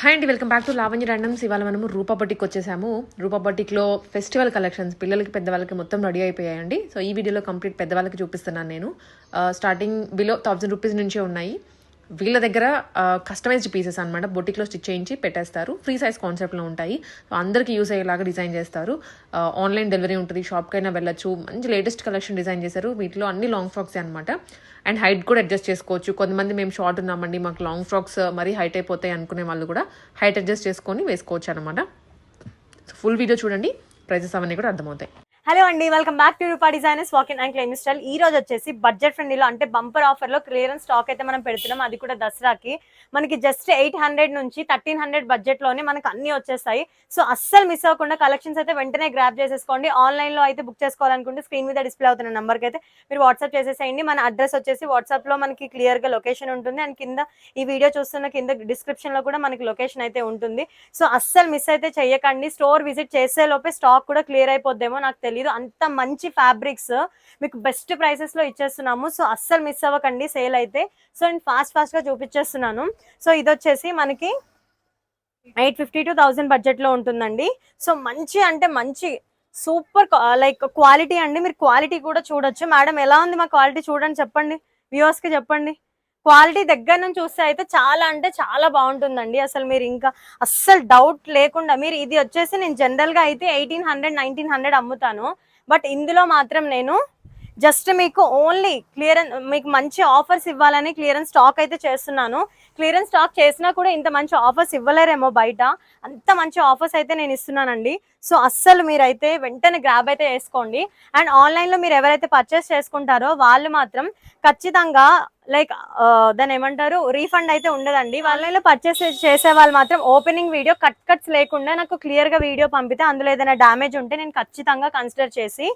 Hi అండి welcome back to Lavanya randoms ఇవాళ మనము రూపా బొటిక్ వచ్చేసాము. రూపా బొటిక్లో ఫెస్టివల్ కలెక్షన్స్ పిల్లలకి పెద్దవాళ్ళకి మొత్తం రెడీ అయిపోయాయండి. సో ఈ వీడియోలో కంప్లీట్ పెద్దవాళ్ళకి చూపిస్తున్నాను నేను. స్టార్టింగ్ బిలో థౌజండ్ రూపీస్ నుంచే ఉన్నాయి. వీళ్ళ దగ్గర కస్టమైజ్డ్ పీసెస్ అనమాట బొటిక్లో స్టిచ్ చేయించి పెట్టేస్తారు. ఫ్రీ సైజ్ కాన్సెప్ట్లో ఉంటాయి. సో అందరికీ యూస్ అయ్యేలాగా డిజైన్ చేస్తారు. ఆన్లైన్ డెలివరీ ఉంటుంది. షాప్కైనా వెళ్ళొచ్చు. మంచి లేటెస్ట్ కలెక్షన్ డిజైన్ చేశారు. వీటిలో అన్ని లాంగ్ ఫ్రాక్స్ అనమాట అండ్ హైట్ కూడా అడ్జస్ట్ చేసుకోవచ్చు. కొంతమంది మేము షార్ట్ ఉన్నామండి. మాకు లాంగ్ ఫ్రాక్స్ మరీ హైట్ అయిపోతాయి అనుకునే వాళ్ళు కూడా హైట్ అడ్జస్ట్ చేసుకొని వేసుకోవచ్చు అనమాట ఫుల్ వీడియో చూడండి. ప్రైజెస్ అవన్నీ కూడా అర్థమవుతాయి. హలో అండి welcome back to Roopa designers walk in and claim style ఈ రోజు వచ్చేసి బడ్జెట్ ఫ్రెండ్లీలో అంటే బంపర్ ఆఫర్లో క్లియరెన్స్ స్టాక్ అయితే మనం పెడుతున్నాం. అది కూడా దసరాకి. మనకి జస్ట్ ఎయిట్ హండ్రెడ్ నుంచి థర్టీన్ హండ్రెడ్ బడ్జెట్లోనే మనకి అన్ని వచ్చేస్తాయి. సో అస్సలు మిస్ అవ్వకుండా కలెక్షన్స్ అయితే వెంటనే గ్రాప్ చేసేసుకోండి. ఆన్లైన్లో అయితే బుక్ చేసుకోవాలనుకుంటే స్క్రీన్ మీద డిస్ప్లే అవుతున్న నెంబర్కి అయితే మీరు వాట్సాప్ చేసేసేయండి. మన అడ్రస్ వచ్చేసి వాట్సాప్లో మనకి క్లియర్గా లొకేషన్ ఉంటుంది. అండ్ కింద ఈ వీడియో చూస్తున్న కింద డిస్క్రిప్షన్లో కూడా మనకి లొకేషన్ అయితే ఉంటుంది. సో అస్సలు మిస్ అయితే చేయకండి స్టోర్ విజిట్ చేసే లోపే స్టాక్ కూడా క్లియర్ అయిపోద్దేమో నాకు తెలియదు అంత మంచి ఫ్యాబ్రిక్స్ మీకు బెస్ట్ ప్రైసెస్లో ఇచ్చేస్తున్నాము. సో అస్సలు మిస్ అవ్వకండి. సేల్ అయితే. సో నేను ఫాస్ట్ ఫాస్ట్గా చూపించేస్తున్నాను. సో ఇది వచ్చేసి మనకి ఎయిట్ ఫిఫ్టీ టు థౌసండ్ బడ్జెట్లో ఉంటుందండి. సో మంచి అంటే మంచి సూపర్ లైక్ క్వాలిటీ అండి. మీరు క్వాలిటీ కూడా చూడొచ్చు. మేడం ఎలా ఉంది మా క్వాలిటీ చూడండి చెప్పండి. వ్యూవర్స్కి చెప్పండి. క్వాలిటీ దగ్గర నుంచి చూస్తే అయితే చాలా అంటే చాలా బాగుంటుందండి. అసలు మీరు ఇంకా అస్సలు డౌట్ లేకుండా మీరు ఇది వచ్చేసి నేను జనరల్గా అయితే ఎయిటీన్ హండ్రెడ్ నైన్టీన్ హండ్రెడ్ అమ్ముతాను. బట్ ఇందులో మాత్రం నేను జస్ట్ మీకు ఓన్లీ క్లియరెన్స్ మీకు మంచి ఆఫర్స్ ఇవ్వాలని క్లియరెన్స్ స్టాక్ అయితే చేస్తున్నాను. క్లియరెన్స్ స్టాక్ చేసినా కూడా ఇంత మంచి ఆఫర్స్ ఇవ్వలేరేమో బయట. అంత మంచి ఆఫర్స్ అయితే నేను ఇస్తున్నానండి. సో అస్సలు మీరైతే వెంటనే గ్రాబ్ అయితే వేసుకోండి. అండ్ ఆన్లైన్లో మీరు ఎవరైతే పర్చేస్ చేసుకుంటారో వాళ్ళు మాత్రం ఖచ్చితంగా లైక్ దాని ఏమంటారు రీఫండ్ అయితే ఉండదండి. ఆన్లైన్లో పర్చేస్ చేసే వాళ్ళు మాత్రం ఓపెనింగ్ వీడియో కట్ కట్స్ లేకుండా నాకు క్లియర్గా వీడియో పంపితే అందులో ఏదైనా డ్యామేజ్ ఉంటే నేను ఖచ్చితంగా కన్సిడర్ చేసి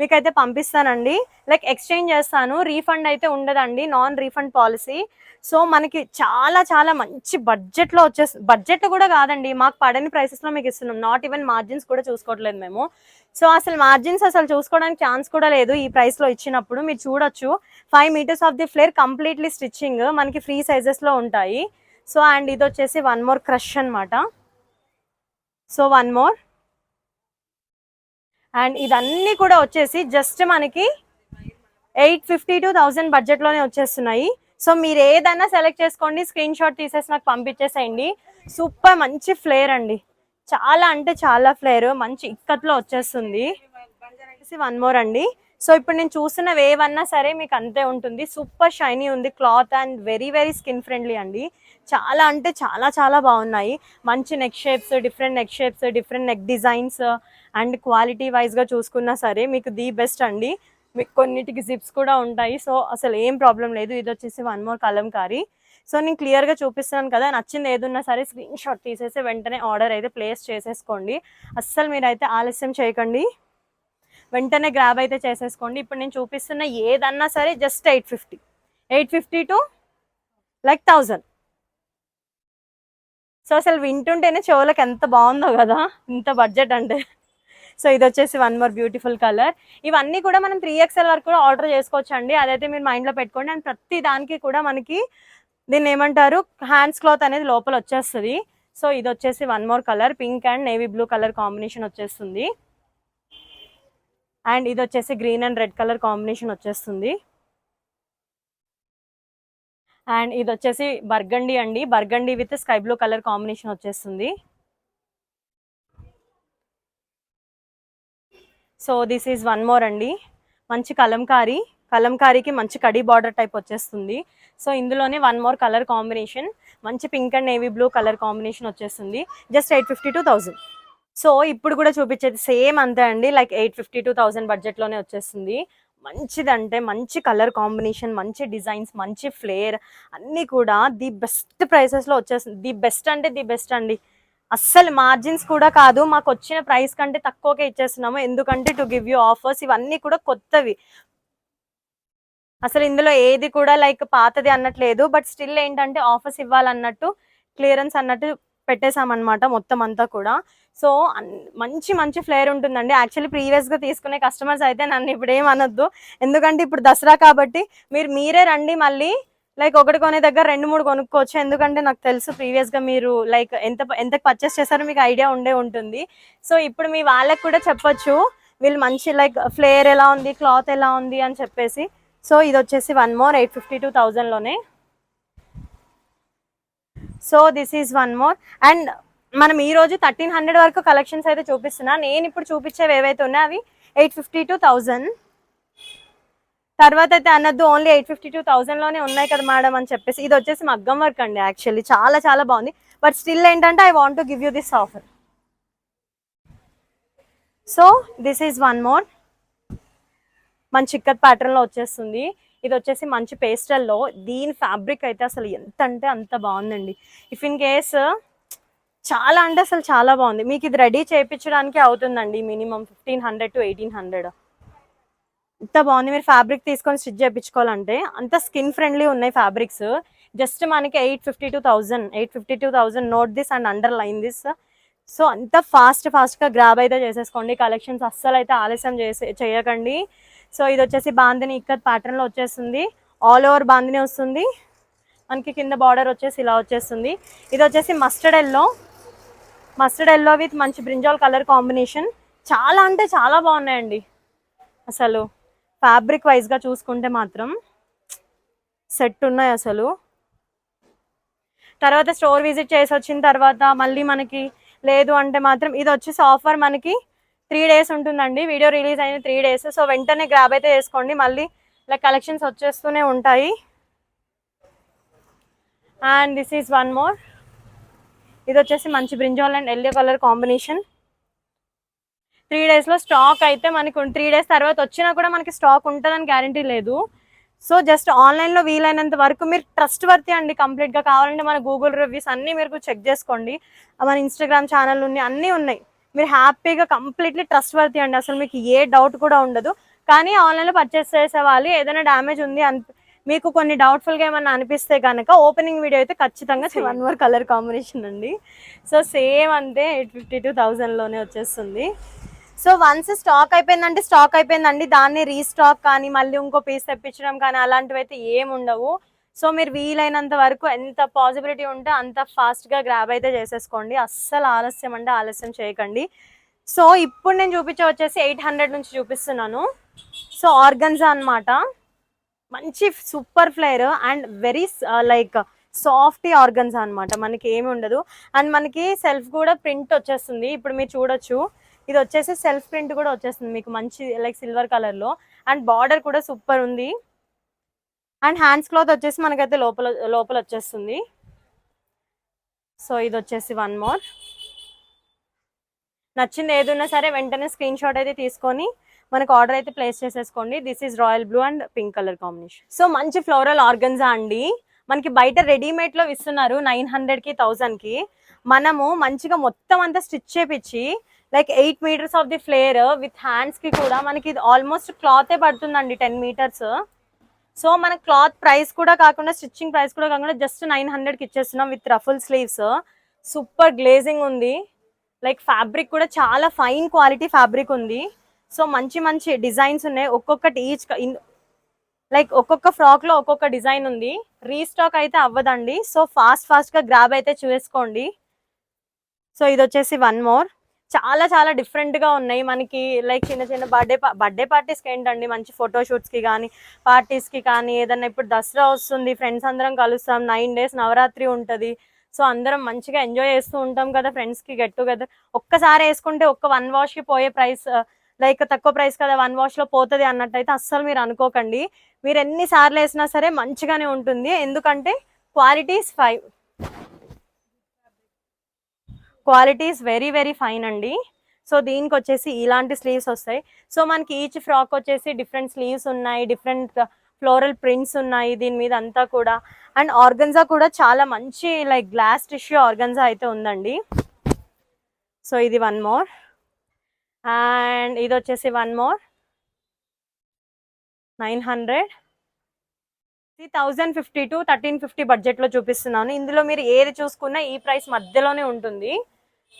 మీకైతే పంపిస్తానండి. లైక్ ఎక్స్చేంజ్ చేస్తాను. రీఫండ్ అయితే ఉండదండి. నాన్ రీఫండ్ పాలసీ సో మనకి చాలా చాలా మంచి బడ్జెట్లో వచ్చేసి బడ్జెట్ కూడా కాదండి. మాకు పడని ప్రైసెస్లో మీకు ఇస్తున్నాం. నాట్ ఈవెన్ మార్జిన్స్ కూడా చూసుకోవట్లేదు మేము. సో అసలు మార్జిన్స్ అసలు చూసుకోవడానికి ఛాన్స్ కూడా లేదు ఈ ప్రైస్లో ఇచ్చినప్పుడు. మీరు చూడొచ్చు. Five metres of the flare completely stitching మనకి ఫ్రీ సైజెస్లో ఉంటాయి. సో అండ్ ఇది వచ్చేసి వన్ మోర్ క్రష్ అనమాట సో వన్ మోర్ అండ్ ఇదన్నీ కూడా వచ్చేసి జస్ట్ మనకి ఎయిట్ ఫిఫ్టీ టు థౌజండ్ బడ్జెట్లోనే వచ్చేస్తున్నాయి. సో మీరు ఏదైనా సెలెక్ట్ చేసుకోండి స్క్రీన్ షాట్ తీసేసి నాకు పంపించేసేయండి. సూపర్ మంచి ఫ్లేర్ అండి. చాలా అంటే చాలా ఫ్లేర్ మంచి ఇక్కత్లో వచ్చేస్తుంది. వన్ మోర్ అండి. సో ఇప్పుడు నేను చూస్తున్నవి ఏవన్నా సరే మీకు అంతే ఉంటుంది. సూపర్ షైనీ ఉంది cloth and very very skin friendly అండి. చాలా అంటే చాలా చాలా బాగున్నాయి. మంచి neck shapes different neck shapes different neck designs and quality వైజ్గా చూసుకున్నా సరే మీకు ది బెస్ట్ అండి. మీకు కొన్నిటికి జిప్స్ కూడా ఉంటాయి. సో అసలు ఏం ప్రాబ్లం లేదు. ఇది వచ్చేసి వన్ మోర్ కలంకారీ సో నేను క్లియర్గా చూపిస్తున్నాను కదా నచ్చింది ఏదున్నా సరే స్క్రీన్ షాట్ తీసేసి వెంటనే ఆర్డర్ అయితే ప్లేస్ చేసేసుకోండి. అస్సలు మీరైతే ఆలస్యం చేయకండి. వెంటనే గ్రాబ్ అయితే చేసేసుకోండి. ఇప్పుడు నేను చూపిస్తున్న ఏదన్నా సరే just eight fifty eight fifty to like thousand so అసలు వింటుంటేనే చెవులకు ఎంత బాగుందో కదా ఇంత బడ్జెట్ అంటే. సో ఇది వచ్చేసి వన్ మోర్ బ్యూటిఫుల్ కలర్. ఇవన్నీ కూడా మనం త్రీ ఎక్స్ఎల్ వరకు కూడా ఆర్డర్ చేసుకోవచ్చు అండి అదైతే మీరు మైండ్లో పెట్టుకోండి. అండ్ ప్రతి దానికి కూడా మనకి దీన్ని ఏమంటారు? హ్యాండ్స్ క్లాత్ అనేది లోపల వచ్చేస్తుంది. సో ఇది వచ్చేసి one more colour. Pink and navy blue colour combination వచ్చేస్తుంది. అండ్ ఇది వచ్చేసి green and red colour combination వచ్చేస్తుంది. అండ్ ఇది వచ్చేసి బర్గండి అండి. Burgundy with sky blue colour combination వచ్చేస్తుంది. So this is one more అండి. మంచి కలంకారీ కలంకారీకి మంచి కడీ బార్డర్ టైప్ వచ్చేస్తుంది. సో ఇందులోనే వన్ మోర్ కలర్ కాంబినేషన్ మంచి pink and navy blue colour combination వచ్చేస్తుంది. Just eight fifty to thousand so ఇప్పుడు కూడా చూపించేది సేమ్ అంతే అండి. Like eight fifty to thousand బడ్జెట్లోనే వచ్చేస్తుంది. మంచిదంటే మంచి కలర్ కాంబినేషన్ మంచి డిజైన్స్ మంచి ఫ్లేర్ అన్నీ కూడా ది బెస్ట్ ప్రైసెస్లో వచ్చేస్తుంది. ది బెస్ట్ అంటే ది బెస్ట్ అండి. అస్సలు మార్జిన్స్ కూడా కాదు మాకు వచ్చిన ప్రైస్ కంటే తక్కువకే ఇచ్చేస్తున్నాము. ఎందుకంటే టు గివ్ యూ ఆఫర్స్ ఇవన్నీ కూడా కొత్తవి. అసలు ఇందులో ఏది కూడా లైక్ పాతది అన్నట్లేదు. బట్ స్టిల్ ఏంటంటే ఆఫర్స్ ఇవ్వాలన్నట్టు క్లియరెన్స్ అన్నట్టు పెట్టేశామన్నమాట మొత్తం అంతా కూడా. సో మంచి మంచి ఫ్లేర్ ఉంటుందండి. యాక్చువల్లీ ప్రీవియస్గా తీసుకునే కస్టమర్స్ అయితే నన్ను ఇప్పుడు ఏం అనొద్దు. ఎందుకంటే ఇప్పుడు దసరా కాబట్టి మీరు మీరే రండి మళ్ళీ. లైక్ ఒకటి కొనే దగ్గర రెండు మూడు కొనుక్కోవచ్చు. ఎందుకంటే నాకు తెలుసు ప్రీవియస్గా మీరు లైక్ ఎంత ఎంత పర్చేస్ చేస్తారో మీకు ఐడియా ఉండే ఉంటుంది. సో ఇప్పుడు మీ వాళ్ళకి కూడా చెప్పొచ్చు వీళ్ళు మంచి లైక్ ఫ్లేయర్ ఎలా ఉంది క్లాత్ ఎలా ఉంది అని చెప్పేసి. సో ఇది వచ్చేసి one more eight fifty to థౌజండ్లోనే so this is one more and మనం ఈ రోజు థర్టీన్ హండ్రెడ్ వరకు కలెక్షన్స్ అయితే చూపిస్తున్నా. నేను ఇప్పుడు చూపించేవి ఏవైతే ఉన్నాయో అవి ఎయిట్ ఫిఫ్టీ టూ థౌజండ్ తర్వాత అయితే అన్నద్దు ఓన్లీ ఎయిట్ ఫిఫ్టీ టూ లోనే ఉన్నాయి కదా మేడం అని చెప్పేసి. ఇది వచ్చేసి మగ్గం వర్క్ అండి యాక్చువల్లీ చాలా చాలా బాగుంది. బట్ స్టిల్ ఏంటంటే I want to give you this offer so this is one more మంచి చిక్కత్ ప్యాటర్న్లో వచ్చేస్తుంది. ఇది వచ్చేసి మంచి పేస్టల్లో దీని ఫ్యాబ్రిక్ అయితే అసలు ఎంత అంటే అంత బాగుందండి. ఇఫ్ ఇన్ కేస్ చాలా అంటే అసలు చాలా బాగుంది. మీకు ఇది రెడీ చేయించడానికి అవుతుందండి minimum fifteen hundred to eighteen hundred ఎంత బాగుంది. మీరు ఫ్యాబ్రిక్ తీసుకొని స్టిచ్ చేయించుకోవాలంటే అంత స్కిన్ ఫ్రెండ్లీ ఉన్నాయి ఫ్యాబ్రిక్స్ జస్ట్ మనకి eight fifty to thousand eight fifty to thousand note this and underline this so అంత ఫాస్ట్ ఫాస్ట్గా గ్రాబ్ అయితే చేసేసుకోండి. కలెక్షన్స్ అస్సలు అయితే ఆలస్యం చేసే చేయకండి. సో ఇది వచ్చేసి బాందిని ఇక్కత్ ప్యాటర్న్లో వచ్చేస్తుంది. ఆల్ ఓవర్ బాందిని వస్తుంది. మనకి కింద బార్డర్ వచ్చేసి ఇలా వచ్చేస్తుంది. ఇది వచ్చేసి mustard yellow mustard yellow with మంచి బ్రింజాల్ కలర్ కాంబినేషన్ చాలా అంటే చాలా బాగున్నాయండి. అసలు ఫ్యాబ్రిక్ వైజ్గా చూసుకుంటే మాత్రం సెట్ ఉన్నాయి అసలు. తర్వాత స్టోర్ విజిట్ చేసి వచ్చిన తర్వాత మళ్ళీ మనకి లేదు అంటే మాత్రం ఇది వచ్చేసి ఆఫర్ మనకి త్రీ డేస్ ఉంటుందండి. వీడియో రిలీజ్ అయిన త్రీ డేస్ సో వెంటనే గ్రాబ్ అయితే చేసుకోండి. మళ్ళీ ఇలా కలెక్షన్స్ వచ్చేస్తూనే ఉంటాయి. And this is one more ఇది వచ్చేసి మంచి brinjal and yellow colour combination three డేస్లో స్టాక్ అయితే మనకు త్రీ డేస్ తర్వాత వచ్చినా కూడా మనకి స్టాక్ ఉంటుందని గ్యారంటీ లేదు. సో జస్ట్ ఆన్లైన్లో వీలైనంత వరకు మీరు ట్రస్ట్ వర్తి అండి కంప్లీట్గా. కావాలంటే మన గూగుల్ రివ్యూస్ అన్నీ మీరు చెక్ చేసుకోండి. మన ఇన్స్టాగ్రామ్ ఛానల్ ఉన్నాయి అన్నీ ఉన్నాయి. మీరు హ్యాపీగా కంప్లీట్లీ ట్రస్ట్ వర్తి అండి. అసలు మీకు ఏ డౌట్ కూడా ఉండదు. కానీ ఆన్లైన్లో పర్చేస్ చేసే వాళ్ళు ఏదైనా డ్యామేజ్ ఉంది అని మీకు కొన్ని డౌట్ఫుల్గా ఏమన్నా అనిపిస్తే కనుక ఓపెనింగ్ వీడియో అయితే ఖచ్చితంగా వన్ మోర్ కలర్ కాంబినేషన్ అండి. సో సేమ్ అంతే ఎయిట్ ఫిఫ్టీ టూ థౌజండ్లోనే వచ్చేస్తుంది. సో వన్స్ స్టాక్ అయిపోయిందంటే స్టాక్ అయిపోయిందండి దాన్ని రీస్టాక్ కానీ మళ్ళీ ఇంకో పీస్ తెప్పించడం కానీ అలాంటివి అయితే ఏం ఉండవు. సో మీరు వీలైనంత వరకు ఎంత పాసిబిలిటీ ఉంటే అంత ఫాస్ట్గా గ్రాబ్ అయితే చేసేసుకోండి. అస్సలు ఆలస్యం అంటే ఆలస్యం చేయకండి. సో ఇప్పుడు నేను చూపించే వచ్చేసి ఎయిట్ హండ్రెడ్ నుంచి చూపిస్తున్నాను. సో ఆర్గన్జా అన్నమాట. మంచి super flare and very like soft organzas అనమాట మనకి ఏమి ఉండదు. అండ్ మనకి సెల్ఫ్ కూడా ప్రింట్ వచ్చేస్తుంది. ఇప్పుడు మీరు చూడొచ్చు. ఇది వచ్చేసి సెల్ఫ్ ప్రింట్ కూడా వచ్చేస్తుంది మీకు మంచి లైక్ సిల్వర్ కలర్లో అండ్ బార్డర్ కూడా సూపర్ ఉంది. అండ్ హ్యాండ్స్ క్లాత్ వచ్చేసి మనకైతే లోపల లోపల వచ్చేస్తుంది. సో ఇది వచ్చేసి వన్ మోర్ నచ్చింది ఏదున్నా సరే వెంటనే స్క్రీన్ షాట్ అయితే తీసుకొని మనకు ఆర్డర్ అయితే ప్లేస్ చేసేసుకోండి. This is royal blue and pink colour combination so మంచి ఫ్లోరల్ ఆర్గన్జా అండి. మనకి బయట రెడీమేడ్లో ఇస్తున్నారు నైన్ హండ్రెడ్కి థౌజండ్కి మనము మంచిగా మొత్తం అంతా స్టిచ్ చేపించి like eight meters of the flare with హ్యాండ్స్కి కూడా మనకి ఆల్మోస్ట్ క్లాతే పడుతుందండి టెన్ మీటర్స్ సో మన క్లాత్ ప్రైస్ కూడా కాకుండా స్టిచ్చింగ్ ప్రైస్ కూడా కాకుండా జస్ట్ నైన్ హండ్రెడ్కి ఇచ్చేస్తున్నాం with ruffle sleeves super glazing ఉంది. లైక్ ఫ్యాబ్రిక్ కూడా చాలా ఫైన్ క్వాలిటీ ఫ్యాబ్రిక్ ఉంది. సో మంచి మంచి డిజైన్స్ ఉన్నాయి. ఒక్కొక్కటి ఈచ్ లైక్ ఒక్కొక్క ఫ్రాక్లో ఒక్కొక్క డిజైన్ ఉంది. రీస్టాక్ అయితే అవ్వదండి. సో ఫాస్ట్ ఫాస్ట్గా గ్రాబ్ అయితే చూసుకోండి. సో ఇది వచ్చేసి వన్ మోర్ చాలా చాలా డిఫరెంట్గా ఉన్నాయి మనకి. లైక్ చిన్న చిన్న బర్త్డే బర్త్డే పార్టీస్కి ఏంటండి? మంచి ఫోటోషూట్స్కి కానీ పార్టీస్కి కానీ ఏదన్నా ఇప్పుడు దసరా వస్తుంది ఫ్రెండ్స్ అందరం కలుస్తాం నైన్ డేస్ నవరాత్రి ఉంటుంది. సో అందరం మంచిగా ఎంజాయ్ చేస్తూ ఉంటాం కదా ఫ్రెండ్స్కి గెట్ టుగెదర్ ఒక్కసారి వేసుకుంటే ఒక్క వన్ వాష్కి పోయే ప్రైస్ లైక్ uh, తక్కువ ప్రైస్ కదా వన్ వాష్లో పోతుంది అన్నట్టయితే అస్సలు మీరు అనుకోకండి. మీరు ఎన్నిసార్లు వేసినా సరే మంచిగానే ఉంటుంది. ఎందుకంటే qualities five qualities very very fine అండి. సో దీనికి వచ్చేసి ఇలాంటి స్లీవ్స్ వస్తాయి. సో మనకి ఈచ్ ఫ్రాక్ వచ్చేసి డిఫరెంట్ స్లీవ్స్ ఉన్నాయి డిఫరెంట్ ఫ్లోరల్ ప్రింట్స్ ఉన్నాయి దీని మీద అంతా కూడా. అండ్ ఆర్గన్జా కూడా చాలా మంచి లైక్ గ్లాస్ టిష్యూ ఆర్గన్జా అయితే ఉందండి. సో ఇది వన్ మోర్. అండ్ ఇది వచ్చేసి వన్ మోర్. Nine hundred. ఇది thousand fifty to thirteen fifty బడ్జెట్లో చూపిస్తున్నాను. ఇందులో మీరు ఏది చూసుకున్నా ఈ ప్రైస్ మధ్యలోనే ఉంటుంది.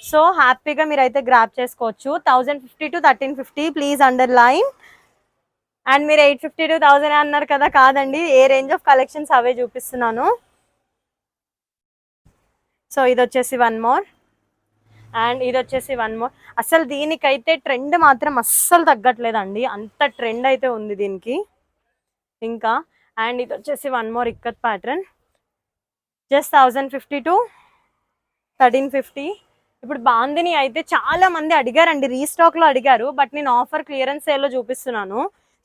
సో హ్యాపీగా మీరు అయితే గ్రాప్ చేసుకోవచ్చు. Thousand fifty to thirteen fifty please underline and మీరు ఎయిట్ ఫిఫ్టీ టూ థౌసండ్ అన్నారు కదా కాదండి. ఏ రేంజ్ ఆఫ్ కలెక్షన్స్ అవే చూపిస్తున్నాను. సో ఇది వచ్చేసి వన్ మోర్ అండ్ ఇది వచ్చేసి వన్ మోర్ అసలు దీనికైతే ట్రెండ్ మాత్రం అస్సలు తగ్గట్లేదండి. అంత ట్రెండ్ అయితే ఉంది దీనికి. ఇంకా అండ్ ఇది వచ్చేసి one more ikat pattern just thousand fifty to thirteen fifty ఇప్పుడు బాందిని అయితే చాలా మంది అడిగారండి రీస్టాక్లో అడిగారు బట్ నేను ఆఫర్ క్లియరెన్స్ సేల్లో చూపిస్తున్నాను.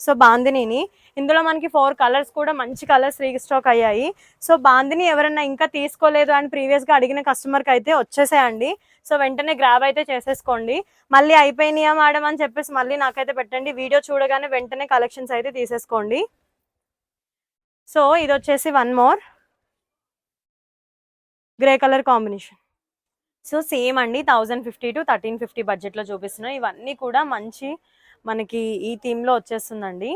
సో బాందినిని. ఇందులో మనకి ఫోర్ కలర్స్ కూడా మంచి కలర్స్ రీస్టాక్ అయ్యాయి. సో బాందిని ఎవరైనా ఇంకా తీసుకోలేదు అని ప్రీవియస్గా అడిగిన కస్టమర్కి అయితే వచ్చేసాయండి. సో వెంటనే గ్రాబ్ అయితే చేసేసుకోండి. మళ్ళీ అయిపోయినాయా మేడం అని చెప్పేసి మళ్ళీ నాకైతే పెట్టండి. వీడియో చూడగానే వెంటనే కలెక్షన్స్ అయితే తీసేసుకోండి. సో ఇది వచ్చేసి one more grey colour combination so same అండి thousand fifty to thirteen fifty బడ్జెట్లో చూపిస్తున్నాం. ఇవన్నీ కూడా మంచి మనకి ఈ థీమ్లో వచ్చేస్తుందండి.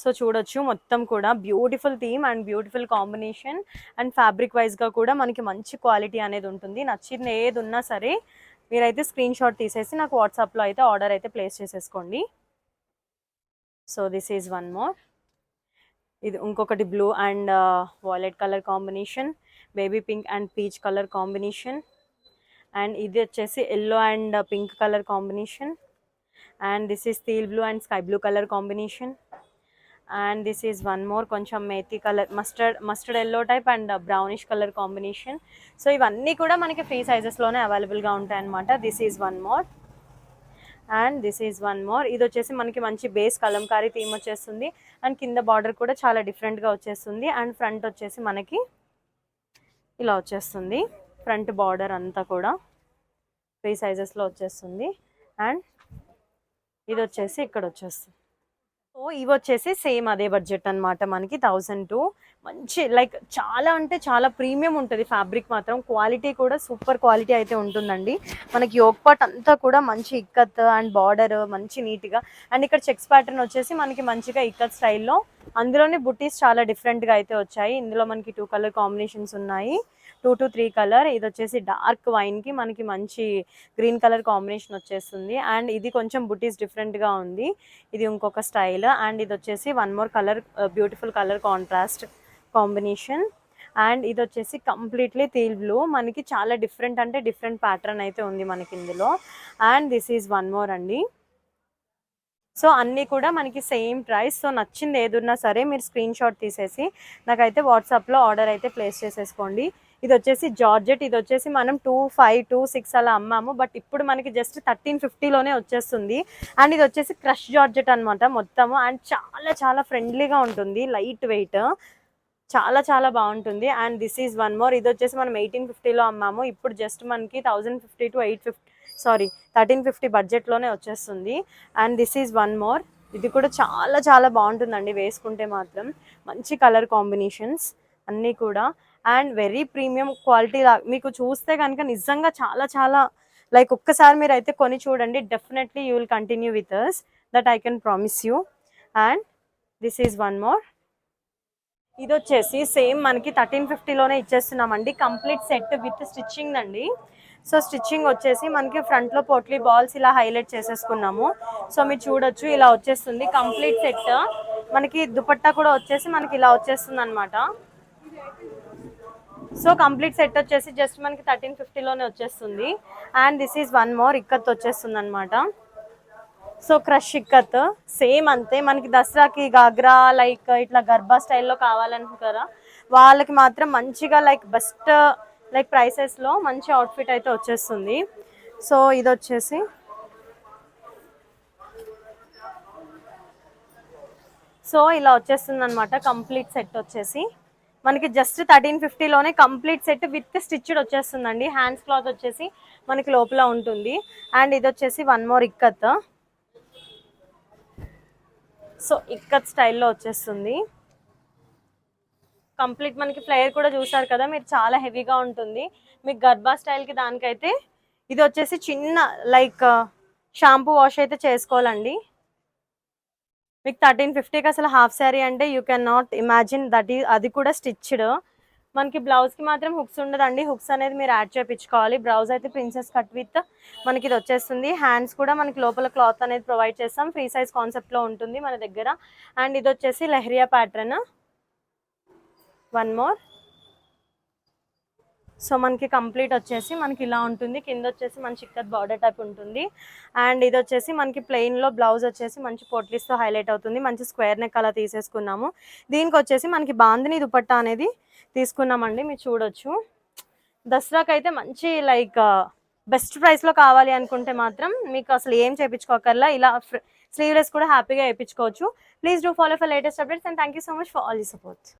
సో చూడొచ్చు మొత్తం కూడా beautiful theme and beautiful combination and fabric వైజ్గా కూడా మనకి మంచి క్వాలిటీ అనేది ఉంటుంది. నచ్చింది ఏది ఉన్నా సరే మీరైతే స్క్రీన్ షాట్ తీసేసి నాకు వాట్సాప్లో అయితే ఆర్డర్ అయితే ప్లేస్ చేసేసుకోండి. So this is one more. ఇది ఇంకొకటి blue and violet colour combination baby pink and peach colour combination. And ఇది వచ్చేసి yellow and pink colour combination. And this is steel blue and sky blue colour combination. And this is one more కొంచెం methi colour mustard mustard yellow type and brownish colour combination. So ఇవన్నీ కూడా మనకి free సైజెస్లోనే అవైలబుల్గా ఉంటాయి అనమాట this is one more. And this is one more. ఇది వచ్చేసి మనకి మంచి బేస్ కలంకారీ థీమ్ వచ్చేస్తుంది. అండ్ కింద బార్డర్ కూడా చాలా డిఫరెంట్గా వచ్చేస్తుంది. అండ్ ఫ్రంట్ వచ్చేసి మనకి ఇలా వచ్చేస్తుంది. ఫ్రంట్ బార్డర్ అంతా కూడా త్రీ సైజెస్లో వచ్చేస్తుంది. అండ్ ఇది వచ్చేసి ఇక్కడ వచ్చేస్తుంది. సో ఇవి వచ్చేసి సేమ్ అదే బడ్జెట్ అనమాట మనకి థౌజండ్ టూ మంచి లైక్ చాలా అంటే చాలా ప్రీమియం ఉంటుంది ఫ్యాబ్రిక్ మాత్రం. క్వాలిటీ కూడా సూపర్ క్వాలిటీ అయితే ఉంటుందండి. మనకి యోగ్ పాట్ అంతా కూడా మంచి ఇక్కత్ అండ్ బార్డర్ మంచి నీట్గా. అండ్ ఇక్కడ చెక్స్ ప్యాటర్న్ వచ్చేసి మనకి మంచిగా ఇక్కత్ స్టైల్లో అందులోనే బుట్టీస్ చాలా డిఫరెంట్గా అయితే వచ్చాయి. ఇందులో మనకి టూ కలర్ కాంబినేషన్స్ ఉన్నాయి. Two to three colour. ఇది వచ్చేసి డార్క్ వైన్కి మనకి మంచి గ్రీన్ కలర్ కాంబినేషన్ వచ్చేస్తుంది. అండ్ ఇది కొంచెం బుటీస్ డిఫరెంట్గా ఉంది. ఇది ఇంకొక స్టైల్. అండ్ ఇది వచ్చేసి one more colour beautiful colour contrast combination. And ఇది వచ్చేసి కంప్లీట్లీ తీల్ బ్లూ. మనకి చాలా డిఫరెంట్ అంటే డిఫరెంట్ ప్యాటర్న్ అయితే ఉంది మనకి ఇందులో. And this is one more అండి. సో అన్నీ కూడా మనకి సేమ్ ప్రైస్. సో నచ్చింది ఏదున్నా సరే మీరు స్క్రీన్ షాట్ తీసేసి నాకైతే వాట్సాప్లో ఆర్డర్ అయితే ప్లేస్ చేసేసుకోండి. ఇది వచ్చేసి జార్జెట్ ఇది వచ్చేసి మనం టూ ఫైవ్ టూ సిక్స్ అలా అమ్మాము. బట్ ఇప్పుడు మనకి జస్ట్ థర్టీన్ ఫిఫ్టీలోనే వచ్చేస్తుంది. అండ్ ఇది వచ్చేసి క్రష్ జార్జెట్ అనమాట మొత్తము. అండ్ చాలా చాలా ఫ్రెండ్లీగా ఉంటుంది. లైట్ వెయిట్ చాలా చాలా బాగుంటుంది. And this is one more ఇది వచ్చేసి మనం ఎయిటీన్ ఫిఫ్టీలో అమ్మాము. ఇప్పుడు జస్ట్ మనకి thousand fifty to eight fifty sorry thirteen fifty బడ్జెట్లోనే వచ్చేస్తుంది. And this is one more ఇది కూడా చాలా చాలా బాగుంటుందండి వేసుకుంటే మాత్రం. మంచి కలర్ కాంబినేషన్స్ అన్నీ కూడా. అండ్ వెరీ ప్రీమియం క్వాలిటీ మీకు చూస్తే కనుక నిజంగా చాలా చాలా లైక్ ఒక్కసారి మీరు అయితే కొని చూడండి. Definitely you will continue with us that I can promise you and this is one more ఇది వచ్చేసి సేమ్ మనకి థర్టీన్ ఫిఫ్టీలోనే ఇచ్చేస్తున్నామండి. కంప్లీట్ సెట్ విత్ స్టిచ్చింగ్ అండి సో స్టిచ్చింగ్ వచ్చేసి మనకి ఫ్రంట్లో పోట్లీ బాల్స్ ఇలా హైలైట్ చేసేసుకున్నాము. సో మీరు చూడొచ్చు ఇలా వచ్చేస్తుంది. కంప్లీట్ సెట్ మనకి దుపట్టా కూడా వచ్చేసి మనకి ఇలా వచ్చేస్తుంది అనమాట సో కంప్లీట్ సెట్ వచ్చేసి జస్ట్ మనకి థర్టీన్ ఫిఫ్టీలోనే వచ్చేస్తుంది. And this is one more ikat వచ్చేస్తుంది అనమాట సో క్రష్ ఇక్కత్ సేమ్ అంతే. మనకి దసరాకి గాగ్రా లైక్ ఇట్లా గర్భా స్టైల్లో కావాలనుకుంటారా వాళ్ళకి మాత్రం మంచిగా లైక్ బెస్ట్ లైక్ ప్రైసెస్లో మంచి అవుట్ఫిట్ అయితే వచ్చేస్తుంది. సో ఇది వచ్చేసి సో ఇలా వచ్చేస్తుంది అనమాట కంప్లీట్ సెట్ వచ్చేసి. మనకి జస్ట్ థర్టీన్ ఫిఫ్టీలోనే కంప్లీట్ సెట్ విత్ స్టిచ్డ్ వచ్చేస్తుందండి. హ్యాండ్స్ క్లాత్ వచ్చేసి మనకి లోపల ఉంటుంది. అండ్ ఇది వచ్చేసి one more ikat so ikat స్టైల్లో వచ్చేస్తుంది. కంప్లీట్ మనకి ఫ్లేయర్ కూడా చూసారు కదా మీరు చాలా హెవీగా ఉంటుంది. మీకు గర్భా స్టైల్కి దానికైతే ఇది వచ్చేసి చిన్న లైక్ షాంపూ వాష్ అయితే చేసుకోవాలండి. మీకు థర్టీన్ ఫిఫ్టీకి అసలు హాఫ్ శారీ అంటే you can not imagine that ఈ అది కూడా స్టిచ్డ్ మనకి బ్లౌజ్కి మాత్రం హుక్స్ ఉండదండి. హుక్స్ అనేది మీరు యాడ్ చేయించుకోవాలి బ్లౌజ్ అయితే ప్రిన్సెస్ కట్ విత్ మనకి ఇది వచ్చేస్తుంది. హ్యాండ్స్ కూడా మనకి లోపల క్లాత్ అనేది ప్రొవైడ్ చేస్తాం. ఫ్రీ సైజ్ కాన్సెప్ట్లో ఉంటుంది మన దగ్గర. అండ్ ఇది వచ్చేసి leheriya pattern one more so మనకి కంప్లీట్ వచ్చేసి మనకి ఇలా ఉంటుంది. కింద వచ్చేసి మన చిక్కద్ బార్డర్ టైప్ ఉంటుంది. అండ్ ఇది వచ్చేసి మనకి ప్లెయిన్లో బ్లౌజ్ వచ్చేసి మంచి పొట్లీస్తో హైలైట్ అవుతుంది. మంచి స్క్వేర్ నెక్ అలా తీసేసుకున్నాము. దీనికి వచ్చేసి మనకి బాందిని దుపట్టా అనేది తీసుకున్నామండి. మీరు చూడొచ్చు. దసరాకి అయితే మంచి లైక్ బెస్ట్ ప్రైస్లో కావాలి అనుకుంటే మాత్రం మీకు అసలు ఏం చేయించుకోకర్లా. ఇలా స్లీవ్లెస్ కూడా హ్యాపీగా వేయించుకోవచ్చు. Please do follow for latest updates and thank you so much for all the support.